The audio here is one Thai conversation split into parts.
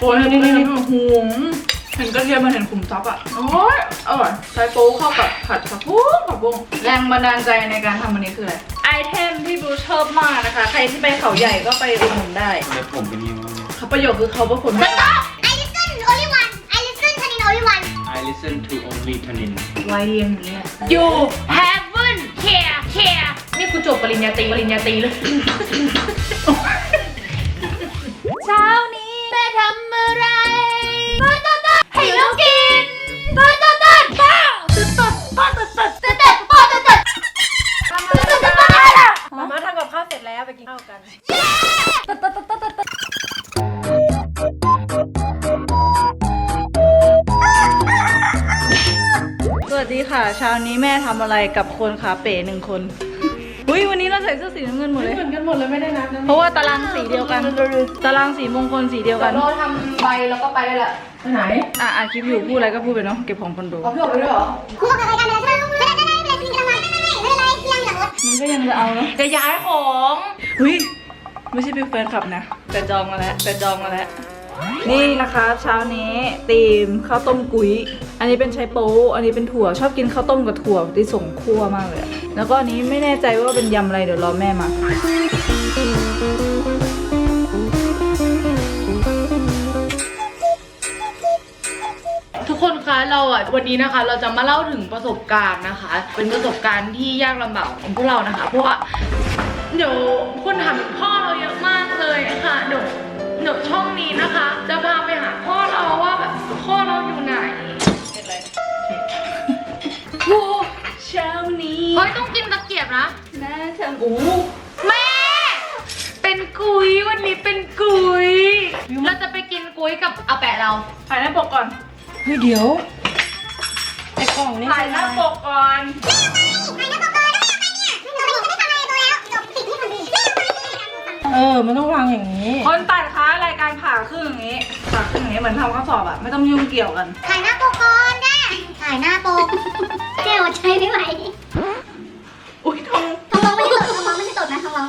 โอ้ยนี่นี่นี่หุงเห็นกระเทียมมันเห็นขุมทรัพย์อะ โอ้ยอร่อยใช้โป๊เข้ากับผัดผักบุ้งผักบุ้งแรงบันดาลใจในการทำอันนี้คืออะไร ไอเทมที่บูชอบมากนะคะ ใครที่ไปเขาใหญ่ก็ไปอุดหนุนได้แล้วผมเป็นยังไงเขาประโยคคือเขาเป็นคน I listen only one. I listen Tanin only one. I listen to only Tanin ไวเรียงอย่างเงี้ย You haven't care care. นี่กูจบปริญญาตรีปริญญาตรีเลย อะไรกับคนขาเป๋หนึ่งคนอุ้ยวันนี้เราใส่เสื้อสีน้ำเงินหมดเลย เหมือนกันหมดเลยไม่ได้นัดนะเพราะว่าตารางสีเดียวกัน ตารางสีมงคลสีเดียวกันเราทำใบแล้วก็ไปได้ละไปไหนอะอะคลิปอยู่พูดอะไรก็พูดไปเนาะเก็บของคนดูเอาพี่ออกไปด้วยเหรอครูบอกอะไรกันไปแล้วใช่ไหมไม่ได้ไม่ได้ไม่ได้ไม่ได้ไม่ได้ไม่ได้ไม่ได้ยังหลังรถมันก็ยังจะเอาเนาะจะย้ายของเฮ้ยไม่ใช่เป็นแฟนคลับนะ แต่จองมาแล้วแต่จองมาแล้ว นี่นะคะเช้านี้ตีมข้าวต้มกุ้ย อันนี้เป็นไชโป๊อันนี้เป็นถั่วชอบกินข้าวต้มกับถั่วที่ส่งคั่วมากเลย แล้วก็อันนี้ไม่แน่ใจว่าเป็นยำอะไรเดี๋ยวรอแม่มาทุกคนคะเราอะวันนี้นะคะ เราจะมาเล่าถึงประสบการณ์นะคะ เป็นประสบการณ์ที่ยากลำบากของพวกเรานะคะ เพราะว่าเดี๋ยวคนถามพ่อเราเยอะมากเลยค่ะเดี๋ยว เดี๋ยวช่องนี้นะคะ จะพาไปหาพ่อเราว่าแบบพ่อเราอยู่ไหนเป็นไรโอ้เช้านี้เฮ้ยต้องกินตะเกียบนะแม่ทำอู้แม่ เป็นกุยวันนี้เป็นกุย เราจะไปกินกุยกับอาแปะเราถ่ายหน้าปกก่อนเฮ้ยเดี๋ยวไอ้กล่องนี่ถ่ายหน้าปกก่อน เออ มันต้องวางอย่างนี้ คนตัดค้ารายการผ่าครึ่งอย่างนี้ผ่าครึ่งอย่างนี้เหมือนทำข้อสอบอะไม่ต้องยุ่งเกี่ยวกัน ถ่ายหน้าปกก่อนได้ถ่ายหน้าปกเจ๊อดใช้ไม่ไหวอุ้ยทองทองร้องไม่ใช่ตดทองร้องไม่ใช่ตดนะทองร้อง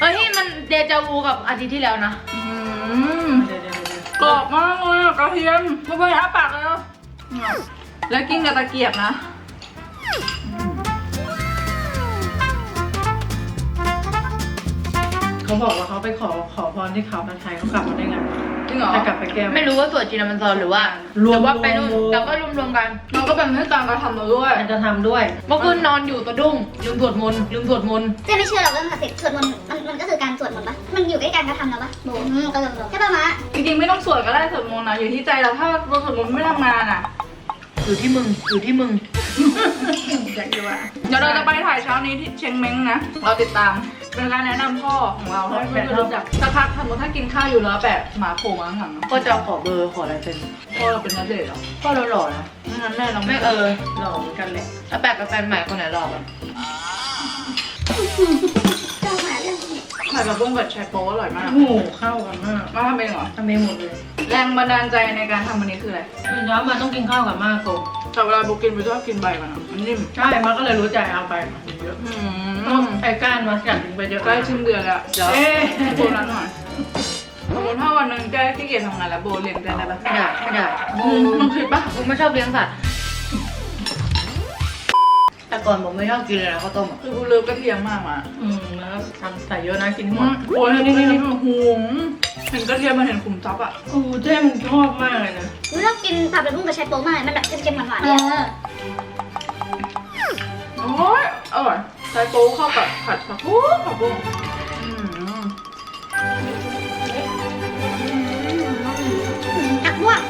เฮ้ยมันเดจาวูกับอาทิตย์ที่แล้วนะอืมกรอบมากเลยอะกระเทียมไม่ไปอ้าปากเลยอะแล้วกินกับตะเกียบนะ เขาบอกว่าเขาไปขอขอพรที่เขาพันไทยเขากลับมาได้ไงจริงเหรอจะกลับไปแก้ไม่รู้ว่าสวดจีนมันซอนหรือว่ารวมหรือว่าไปนู่นรวมแต่ก็รวมๆกันเราก็เป็นให้ตามกระทำเราด้วยมันจะทำด้วยเมื่อคืนนอนอยู่ตะดุ้งลืมสวดมนต์ลืมสวดมนต์เจ๊ไม่เชื่อหรอกเรื่องศักดิ์สิทธิ์สวดมนต์มันมันก็คือการสวดมนต์ปะมันอยู่ใกล้การกระทำแล้วปะโบอืมก็เลยใช่ปะมะจริงๆไม่ต้องสวดก็ได้สวดมนต์นะอยู่ที่ใจเราถ้าเราสวดมนต์ไม่ทำงานอะอยู่ที่มึงอยู่ที่มึง อยากดูอะเดี๋ยวเราจะไปถ่ายเช้านี้ที่เชียงเม้งนะเราติดตาม เป็นการแนะนำพ่อของเราให้เพื่อนๆรู้จักสักพักสมมติถ้ากินข้าวอยู่แล้วแบบหมาโผล่มาข้างหลังก็จะขอเบอร์ขออะไรเป็นพ่อเราเป็นนักเดทเหรอพ่อเราหล่อนะไม่งั้นแม่เราไม่ไม่เอเอออหล่อเหมือนกันแหละแล้วแปลกกับแฟนใหม่คนไหนหล่อกันเจ้าหาเรื่องนี้ถ่ายกับบุ้งกับชายโป๊อร่อยมากโอ้โหเข้ากันมากมาทำเองเหรอทำเองหมดเลย แรงบันดาลใจในการทำอันนี้คืออะไรตื่นเช้ามาต้องกินข้าวกับมากโกแต่เวลาโบกินไปชอบกินใบมันอะมันนิ่มใช่มาก็เลยรู้ใจเอาไปเยอะอืต้องมไอ้ก้านมากัดถึงไปเยอะใกล้ชิ้นเดือนแล้วเดี๋ยวเอ๊ะโบนัสหน่อยสมมติถ้าวันหนึ่งแกขี้เกียจทำงานแล้วโบเลี้ยงแกได้ปะไม่ได้ไม่ได้ อืมมึงคิดปะกูไม่ชอบเลี้ยงสัตว์ แต่ก่อนผมไม่ชอบกินเลยนะข้าวต้มอะคือกูเลิฟกระเทียมมากอะอืมแล้วก็ทำใส่เยอะนะกินหมอืดมโอ้ยนี่นี่นี่หุงเห็นกระเทียมมันเห็นขุมทรัพย์อะโอ้เจ๊มึงชอบมากเลยนะกูชอบกินผัดแบบบุ้งกับชายโป๊มากมันแบบเค็มๆหวานๆเนี่ยโอ้ยอร่อยใช้โป๊เข้ากับผัดผักบุ้งผักบุ้งอืมหักม่วง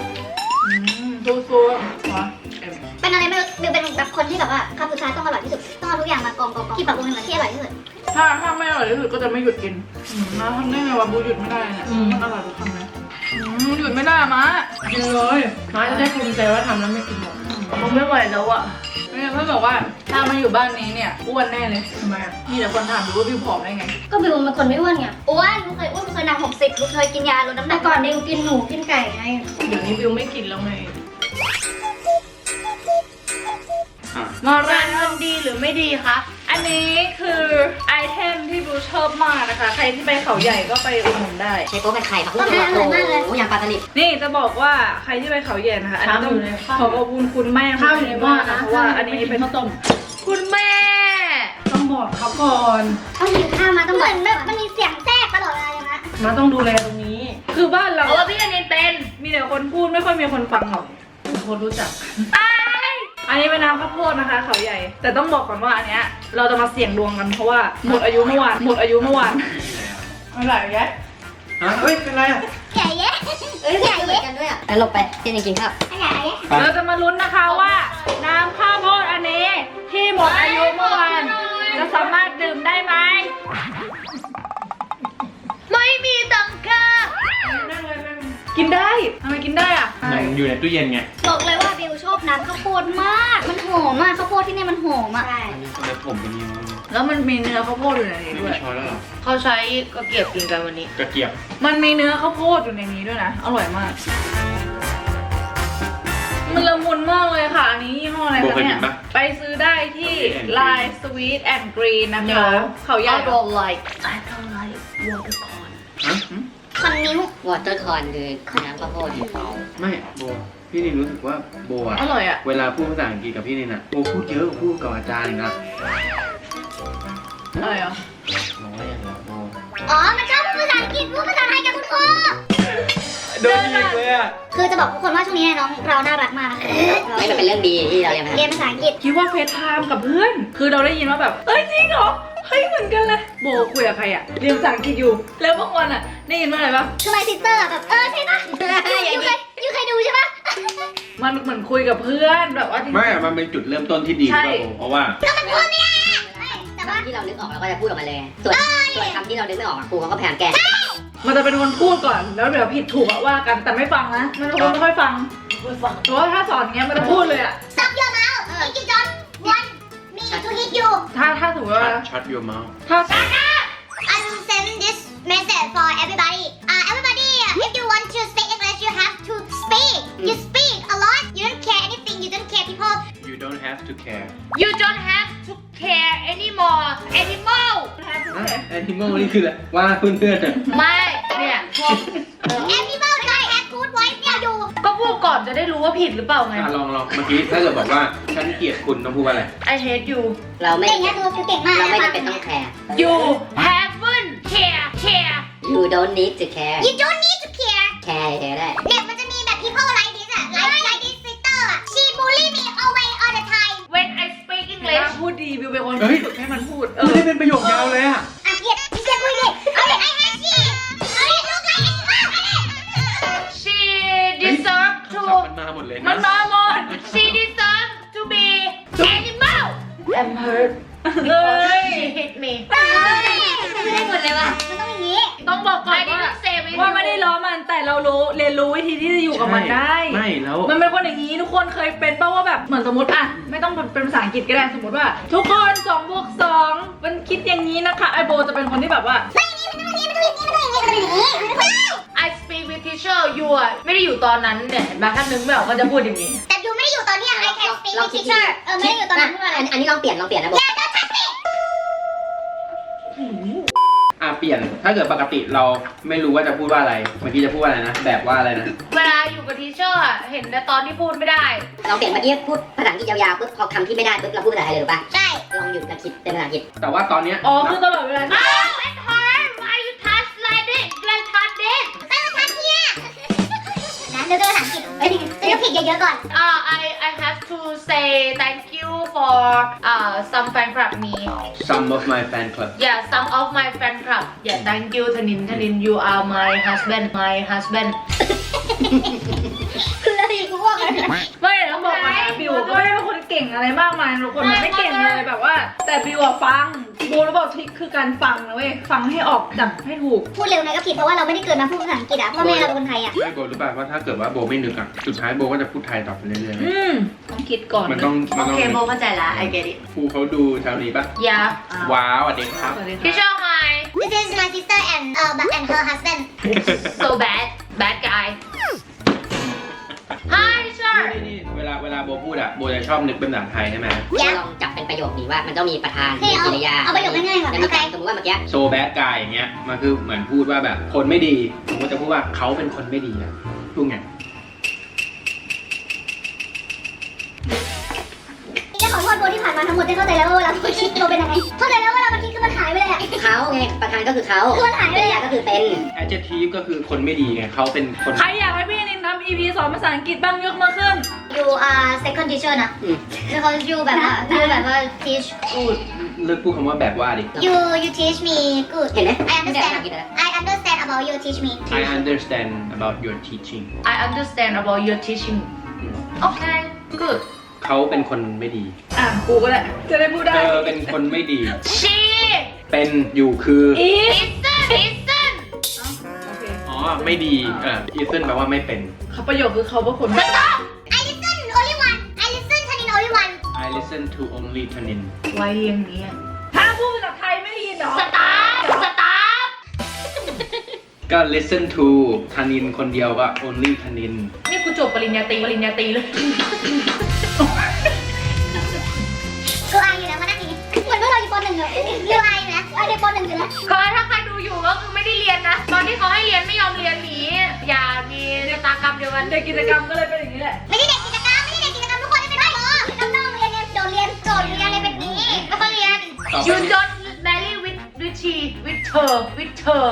อืมซูซูหว แบบคนที่แบบว่าคำสุดท้ายต้องอร่อยที่สุด ต้องเอาทุกอย่างมากองกองๆที่ปรับปรุงให้เหมือนที่อร่อยที่สุด ถ้าถ้าไม่อร่อยที่สุดก็จะไม่หยุดกินอืมนะทำได้ไงวะบูหยุดไม่ได้เนี่ยมันอร่อยทุกคำเลยอืมหยุดไม่ได้อะมะกินเลยมาจะได้ภูมิใจว่าทำแล้วไม่กินหมดผมไม่ไหวแล้วอะเนี่ยเพื่อนบอกว่าถ้ามาอยู่บ้านนี้เนี่ยอ้วนแน่เลยทำไมอะมีแต่คนถามดูว่าบิวผอมได้ไง ก็บิวเป็นคนไม่อ้วนไงอ้วนบิวเคยอ้วนบิวเคยหนักหกสิบบิวเคยกินยาลดน้ำหนักก่อนบิวกินหมูกินไก่ไงเดี๋ยวนี้บิวไม่กินแล้วไงอะ มาร้าร้านนมันดีหรือไม่ดีคะ อันนี้คือไอเทมที่บูชอบมากนะคะ ใครที่ไปเขาใหญ่ก็ไปอุดหนุนได้ ใช้โป๊ะเป็นไข่ผักบุ้งตัวโตโอ้ยางปลาสลิดนี่จะบอกว่าใครที่ไปเขาใหญ่นะคะอันนี้ต้องขอขอบคุณคุณแม่ข้าวอยู่ในหม้อนะเพราะว่าอันนี้เป็นข้าวต้มคุณแม่ต้องบอกเขาก่อนต้องกินข้าวมาต้องเหมือนแบบมันมีเสียงแทรกตลอดเวลาเลยนะมาต้องดูแลตรงนี้ คือบ้านเราเพราะว่าพี่ธนินเป็นมีแต่คนพูดไม่ค่อยมีคนฟังหรอกคนรู้จัก อันนี้เป็นน้ำข้าวโพดนะคะเขาใหญ่ แต่ต้องบอกก่อนว่าอันเนี้ยเราจะมาเสี่ยงดวงกันเพราะว่าหมดอายุเมื่อวานหมดอายุเมื่อวานอะไรแยะฮะเฮ้ย เป็นไรอะใหญ่เย้เอ้ยใหญ่เหมือเย้นกันด้วยอะแล้วหลบไปที่นี่กินข้าวใหญ่เย้เราจะมาลุ้นนะคะว่า น้ำข้าวโพดอันนี้ที่หมดอายุเมื่อวาน นั่งกินได้ทำไมกินได้อะยังอยู่ในตู้เย็นไงบอกเลยว่าบิวชอบน้ำข้าวโพดมาก มันหอมมากข้าวโพดที่เนี่ยมันหอมอะ อันนี้ทำไมผมเป็นนิ้วแล้วมันมีเนื้อข้าวโพดอยู่ในนี้ไม่ด้วมีย ช้อนแล้วเหรอเขาใช้กระเกียบกินกันวันนี้ กระเกียบมันมีเนื้อข้าวโพดอยู่ในนี้ด้วยนะ อร่อยมาก มันละมุนมากเลยค่ะ อันนี้ยี่ห้ออะไรโบคะเคยเนี่กิยนปะไปซื้อได้ที่ Sweet and Green Line Sweet and Green นะเดี๋ยคะวเขาใหญ่ I don't like I don't like watercorn ฮะ คอนนิ้ว วอเตอร์คอนคือน้ำข้าวโพดไม่โบ พี่นินรู้สึกว่าโบอะอร่อยอะเวลาพูดภาษาอังกฤษกับพี่นินอะโบพูดเยอะกว่าพูดกับอาจารย์อีกนะอร่อยเหรอน้อยอย่างละโบอ๋อ มันชอบพูดภาษาอังกฤษพูดภาษาไทยกับคุณครู โดนยิงเลยอะคือจะบอกทุกคนว่าช่วงนี้น้องเราน่ารักมากนะคะไม่มันเป็นเรื่องดีที่เราเรียนมาเรียนภาษาอังกฤษ คิดว่าเฟซไทม์กับเพื่อน คือเราได้ยินว่าแบบ เอ้ยจริงเหรอ เฮ้ยเหมือนกันเลยโบคุยกับใครอะเรียนภาษาอังกฤษอยู่ แล้วบางวันอะได้ยินว่าอะไรปะคือ my sister แบบเออใช่ปะยูเคยยูเคยดูใช่ปะมันเหมือนคุยกับเพื่อนแบบว่าจริง ไม่อะมันเป็นจุดเริ่มต้นที่ดีใช่ป่ะโบเพราะว่ามันพูดไม่ได้อะแต่ว่าคำที่เรานึกออกเราก็จะพูดออกมาเลย ส่วนส่วนคำที่เรานึกไม่ออกอะครูเขาก็พยายามแก้มันจะเป็นคนพูดก่อน แล้วเดี๋ยวผิดถูกอะว่ากันแต่ไม่ฟังนะมันเป็นคนไม่ค่อยฟังเพราะว่าถ้าสอนเงี้ยมันจะพูดเลยอะ stop your mouth อีกกี่จอน one me to hit you ถ้าถ้าสมมติว่า ชัดยูเมา ถ้า I will send this message for everybody uh, everybody if you want to speak English you have to speak you speak a lot you don't care anything you don't care people you don't have to care you don't have to care anymore animal แอนิมอลนี่คืออะไรว่าเพื่อนๆอะ ไม่เนี่ยพวก animal อนจะได้รู้ว่าผิดหรือเปล่าไง อะลองลองเมื่อกี้ถ้าเกิดบอกว่าฉันเกลียดคุณต้องพูดว่าอะไร I hate you เราไม่ เก่งเนี่ยดูคือเก่งมากเราไม่นะจำเป็นต้องแคร์ you haven't care care you don't need to care you don't need to care แคร์แคร์ได้เนี่ยมันจะมีแบบ people like this อะ like like this sister อะ she bully me always all the time when I speak เวลา English พูดดีบิวเป็นคนเฮ้ย ฝึกให้มันพูด ได้ไม่แล้ว มันเป็นคนอย่างนี้ทุกคนเคยเป็นเป้าว่าแบบเหมือนสมมติอะไม่ต้องเป็นภาษาอังกฤษก็ได้สมมติว่า ทุกคน2บวก2มันคิดอย่างนี้นะคะไอโบจะเป็นคนที่แบบว่าไม่อย่างนี้มันต้องอย่างนี้มันต้องอย่างนี้มันต้องอย่างนี้มันต้องอย่างนี้มันต้องอย่างนี้ I speak with teacher you อะไม่ได้อยู่ตอนนั้นเนี่ยเห็นปะถ้านึกไม่ออกก็จะพูดอย่างนี้ แต่ยูไม่ได้อยู่ตอนเนี้ย I can speak เรา with คิด teacher เออไม่ได้อยู่ตอนนั้นพูดอะไรอันอันนี้ลองเปลี่ยนลองเปลี่ยนนะบอกอย่าเดินทักสิ อะเปลี่ยน ถ้าเกิดปกติเราไม่รู้ว่าจะพูดว่าอะไร เมื่อกี้จะพูดว่าอะไรนะ แบบว่าอะไรนะ เวลาอยู่กับทีเชอร์อะเห็นแต่ตอนที่พูดไม่ได้ เราเปลี่ยนเมื่อกี้พูดภาษาอังกฤษยาวๆปุ๊บพอคำที่ไม่ได้ปุ๊บเราพูดภาษาไทยเลยหรือปะใช่ ลองหยุดกับคิดเป็นภาษาอังกฤษแต่ว่าตอนเนี้ยอ๋อคือตลอดเวลา Oh it's hard why you touch like this like touch this เออทักเนี่ยนะเดี๋ยวจะภาษาอังกฤษ เอ้ยจะผิดเยอะๆก่อน uh I I have to say thank you for uh some fan club me some of my fan club yeah some of my fan club yeah thank you ธนินธนิน you are my husband my husband คืออะ ไรกูว่ากันไม่ต้องบอกก่อนนะบิวก็ไม่ได้เป็นคนเก่งอะไรมากมายทุกคนมันไม่เก่งเลยแบบว่า แต่บิวอะฟังโบรู้บอกทริคคือการฟังนะเว้ยฟังให้ออกจับให้ถูก พูดเร็วหน่อยก็ผิดเพราะว่าเราไม่ได้เกิดมาพูดภาษาอังกฤษอะพ่อแม่เราเป็นคนไทยอะไม่โบรู้ป่ะว่าถ้าเกิดว่าโบไม่นึกอะสุดท้ายโบก็จะพูดไทยต่อไปเรื่อยอืมต้องคิดก่อนๆมันต้องมันโอต้องเคโบเข้าใจละ I get it ครูเขาดูแถวนี้ป่ะ yeah ว้าวอะเด็กครับสวัสดีค่ะ teacher hi This is my sister and uh but and her husband so bad bad guy hi teacher นี่นี่เวลาลาเวลาโบพูดอะโบจะชอบนึกเป็นภาษาไทยใช่ไหมลองจับเป็นประโยคดีว่ามันต้องมีประธานเฮ้ยเอามีกริยาเอาประโยคง่ายๆก่อนจะมีการโอเคสมมติว่าเมื่อกี้โซแบดกายอย่างเงี้ยมันคือเหมือนพูดว่าแบบคนไม่ดีผมก็จะพูดว่าเขาเป็นคนไม่ดีอะพูดไงจะขอโทษโบที่ผ่านมาทั้งหมดได้เข้าใจแล้วว่าเวลาโบคิดโบเป็นยังไงเข้าใจแล้วว่าเวลามันคิดคือมันหายไปเลยอะเขาไงประธานก็คือเขาคือมันหายไปกเลริยยาอะก็คือเป็น adjective ก็คือคนไม่ดีไงเขาเป็นคนใครอยากให้พี่นินทำ EP สอนภาษาอังกฤษบ้างยกมือขึ้น you are second teacher นะอืมคือเขา you แบบว่า you แบบว่า teach พูดเลิกพูดคำว่าแบบว่าดิ you you teach me good เห็นไหม I ไม่ได้ understand ภาษาอังกฤษเลย I understand about you teach me I understand about your teaching I understand about your teaching โอเค good เขาเป็นคนไม่ดี อะกูก็ได้จะได้พูดได้ เธอเป็นคนไม่ดี she เป็นอยู่คืออีฟ listen listen โอเคอ๋อ ไม่ดี เออ isn't แปลว่าไม่เป็น เขาประโยคคือเขาเป็นคนไม่ I listen only one I listen ทันิน only one I listen to only Tanin ไว้อย่างนี้ถ้าพูดภาษาไทยไม่ได้ยินเหรอสตาร์ทสตาร์ทก็ listen to Tanin คนเดียวก็ only Tanin นี่กูจบปริญญาตรีปริญญาตรีเลย กูอายอยู่นะมานั่งอย่างนี้เหมือนพวกเราอยู่ปหนึ่งอะยูอายอยู่นะอายในปหนึ่งอยู่นะก็ถ้าใครดู อยู่ก็คือไม่ได้เรียนนะ ตอนที่เขาให้เรียนไม่ยอมเรียนหนีอย่ามีชะตากรรมเดียวกันเด็กกิจกรรมก็เลยเป็นอย่างนี้แหละ ไม่ใช่เด็กกิจกรรม ไม่ใช่เด็กกิจกรรมทุกคนที่เป็นหมอน้องๆเรียนเนี่ยโดดเรียนโจทย์เรียนอะไรแบบนี้ไม่ค่อยเรียนต่อไป You don't marry with with she with her with her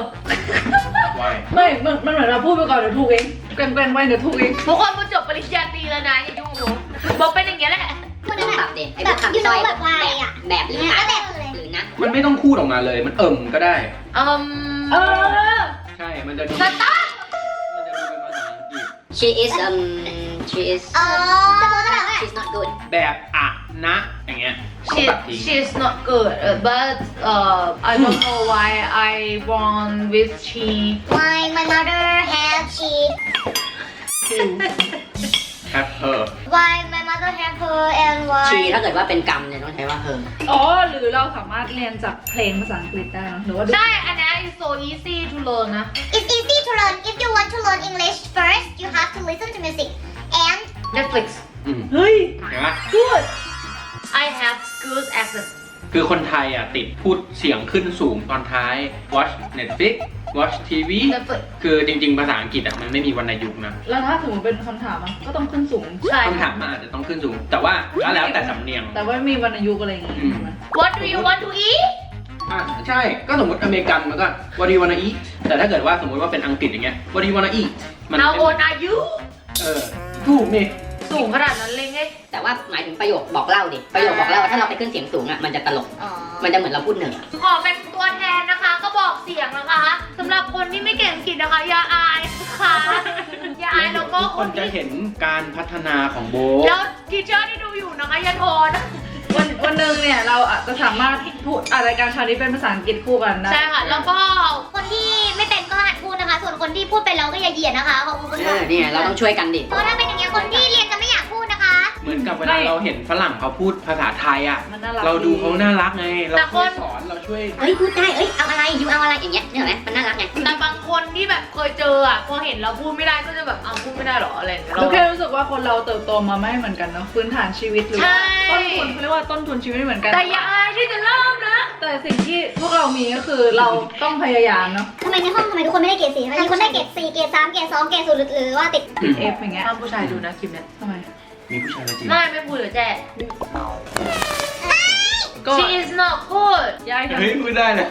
why ไม่มันมันเหมือนเราพูดไปก่อนเดี๋ยวถูกเองแกล้งๆไว้เดี๋ยวถูกเองทุกคนกูจบปริญญาตรีแล้วนะอย่ายุ่งกับผมบอกเป็นอย่างเงี้ยแหละคนต้นั้อนงแบปรับบเด็ไอ้แบพวบกคำยูสโนร้อยแบบวายอะแบบหรือก็นะแบบเลยหรือนะมันไม่ต้องพูดออกมาเลยมันเอิ่มก็ได้ อืม เออ ใช่ มันจะดู สตาร์ท มันจะดูเป็นภาษาอังกฤษ she is um she is เออจะโบจะแบบว่า she's not good แบบอะนะ อย่างเงี้ยต้อง she ตัดทิ้ง she's not good uh, but uh I don't know why I born with she why my mother have she have her why my mother have her and why she ถ้าเกิดว่าเป็นกรรมเนี่ยต้องใช้ว่า her อ๋อ หรือเราสามารถเรียนจากเพลงภาษาอังกฤษได้เนอะหรือว่าดู ใช่ อันนี้ is so easy to learn นะ It's easy to learn if you want to learn English first you have to listen to music and Netflix อืมเฮ้ย เห็นปะ good I have good accent คือคนไทยอะติดพูดเสียงขึ้นสูงตอนท้าย watch Netflix watch TV Netflix คือจริง ๆ ภาษาอังกฤษอะมันไม่มีวรรณยุกต์นะแล้วถ้าสมมติเป็นคำถามอะก็ต้องขึ้นสูง ใช่ คำถามมันอาจจะต้องขึ้นสูง แต่ว่าก็แล้วแต่สำเนียง แต่ว่ามีวรรณยุกต์อะไรอย่างงี้อืม ใช่ไหม What do you want to eat อะใช่ก็สมมติอเมริกันมันก็ what do you wanna eat แต่ถ้าเกิดว่าสมมติว่าเป็นอังกฤษอย่างเงี้ย what do you wanna eat มัน How เป็น old are you เออถูกนี่สูงขนาดนั้นเลยไงแต่ว่าหมายถึงประโยคบอกเล่าดิ ประโยคบอกเล่าถ้าเราไปขึ้นเสียงสูงอะ มันจะตลก อ๋อมันจะเหมือนเราพูดเหนือ ขอเป็นตัวแทน หรับคนที่ไม่เก่งอังกฤษนะคะ อย่าอายนะคะอย่าอายแล้วก็ทุกคคนนจะที่เห็นการพัฒนาของโบแล้วทีเชอร์ที่ดูอยู่นะคะอย่าโทษวันวันหนึ่งเนี่ยเราอาจจะสามารถพูดอะไรายการชาวนี้เป็นภาษาอังกฤษคู่กันได้ ใช่ค่ะ แล้วก็คนที่ไม่เป็นก็หัดพูดนะคะ ส่วนคนที่พูดเป็นเราก็อย่าเหยียดนะคะขอบคุณเอค่ะอเนี่ยเราต้องช่วยกันดิ เพราะถ้าเป็นอย่างเงี้ยคนที่เรียนจะไม่ เหมือนกับเวลาเราเห็นฝรั่งเขาพูดภาษาไทยอะ มันน่ารักเราดูเขาน่ารักไง เราแต่คช่วยนสอนเราช่วยเฮ้ยพูดได้เอ้ยเอาอะไรยูเอาอะไรอย่างเงี้ยเนี่ยเห็นไหมมันน่ารักไงแต่บางคนที่แบบเคยเจออะพอเห็นเราพูดไม่ได้ก็จะแบบเอาพูดไม่ได้เหรออะไรอย่างเงี้ยเรา เราแค่รู้สึกว่าคนเราเติบโตมาไม่เหมือนกันเนาะพื้นฐานชีวิตหรือว่าใช่ ต้นทุนเขาเรียกว่าต้นทุนชีวิตไม่เหมือนกันแต่อย่าอายที่จะเริ่มนะ แต่สิ่งที่พวกเรามีก็คือเราต้องพยายามเนาะทำไมในห้องทำไมทุกคนไม่ได้เกรดสี่ทำไมมีคนได้เกรดสี่เกรดสามเกรดสองเกรดศูนย์หรือหรือว่าติดติดเอฟอย่างเงี้ยห้ามผู้ชายดูนะคลิปเนี้ยทำไมมีผู้ชายมาจีบไม่ไม่พูดเดี๋ยวแจ้ ก็ She is not good ยายค่ะเฮ้ยพูดได้แล้ว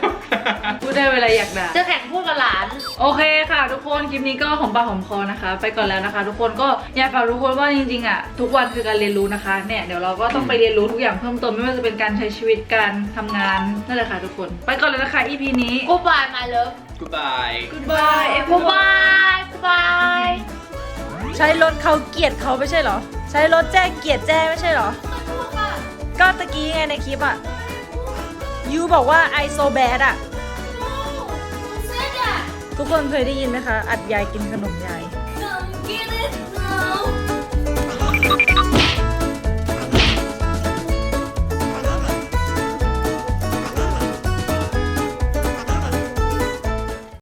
พูดได้เวลาอยากด่า จะแข่งพูดกับหลาน โอเคค่ะ ทุกคนคลิปนี้ก็หอมปากหอมคอนะคะ ไปก่อนแล้วนะคะ ทุกคนก็อยากฝากทุกคนว่าจริงๆอะทุกวันคือการเรียนรู้นะคะเนี่ยเดี๋ยวเราก็ต้องไปเรียนรู้ทุกอย่างเพิ่มเติมไม่ว่าจะเป็นการใช้ชีวิตการทำงานนั่นแหละค่ะทุกคน ไปก่อนเลยนะคะ EP นี้ Goodbye my love goodbye Goodbye Goodbye Goodbye ใช้รถเขาเกลียดเขาไม่ใช่เหรอ ใช้รถแจ้เกลียดแจ้ไม่ใช่เหรอ ก็ตะกี้ไงในคลิปอะยูบอกว่า I so bad อะทุกคนเคยได้ยินไหมคะ อัดยายกินขนมยาย Come get it